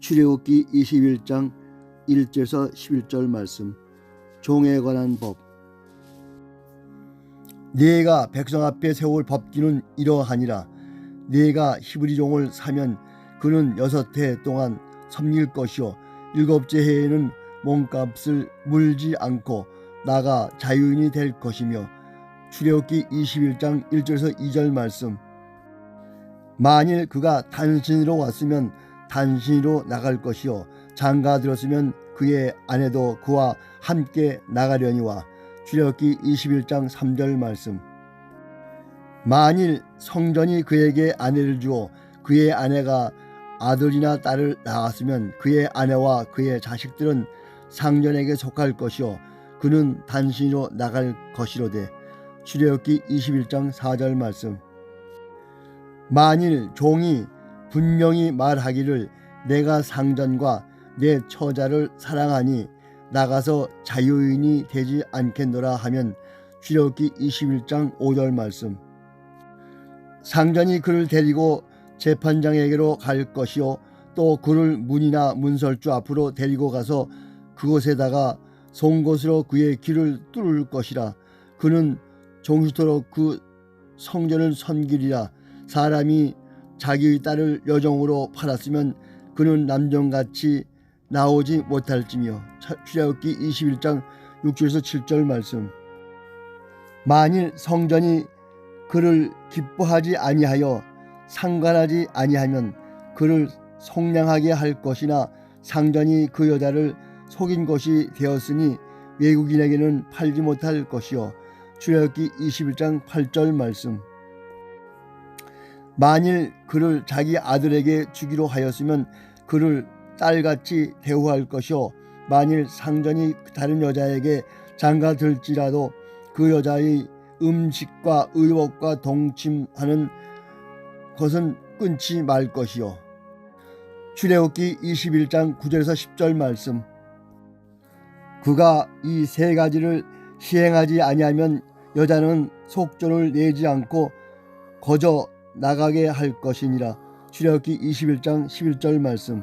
출애굽기 21장 1절에서 11절 말씀 종에 관한 법. 네가 백성 앞에 세울 법기는 이러하니라. 네가 히브리 종을 사면 그는 여섯 해 동안 섬길 것이요. 일곱째 해에는 몸값을 물지 않고 나가 자유인이 될 것이며 출애굽기 21장 1절에서 2절 말씀. 만일 그가 단신으로 왔으면 단신으로 나갈 것이요. 장가 들었으면 그의 아내도 그와 함께 나가려니와 출애굽기 21장 3절 말씀. 만일 성전이 그에게 아내를 주어 그의 아내가 아들이나 딸을 낳았으면 그의 아내와 그의 자식들은 상전에게 속할 것이요. 그는 단신으로 나갈 것이로되 출애굽기 21장 4절 말씀. 만일 종이 분명히 말하기를 내가 상전과 내 처자를 사랑하니 나가서 자유인이 되지 않겠노라 하면 출애굽기 21장 5절 말씀. 상전이 그를 데리고 재판장에게로 갈 것이요 또 그를 문이나 문설주 앞으로 데리고 가서 그곳에다가 송곳으로 그의 길을 뚫을 것이라. 그는 종수토록 그 성전을 섬기리라. 사람이 자기의 딸을 여종으로 팔았으면 그는 남종같이 나오지 못할지며 출애굽기 21장 6절에서 7절 말씀. 만일 성전이 그를 기뻐하지 아니하여 상관하지 아니하면 그를 속량하게 할 것이나 상전이 그 여자를 속인 것이 되었으니 외국인에게는 팔지 못할 것이요. 출애굽기 21장 8절 말씀 만일 그를 자기 아들에게 주기로 하였으면 그를 딸같이 대우할 것이요. 만일 상전이 다른 여자에게 장가 들지라도 그 여자의 음식과 의복과 동침하는 것은 끊지 말 것이요. 출애굽기 21장 9절에서 10절 말씀. 그가 이 세 가지를 시행하지 아니하면 여자는 속전을 내지 않고 거저 나가게 할 것이니라. 출애굽기 21장 11절 말씀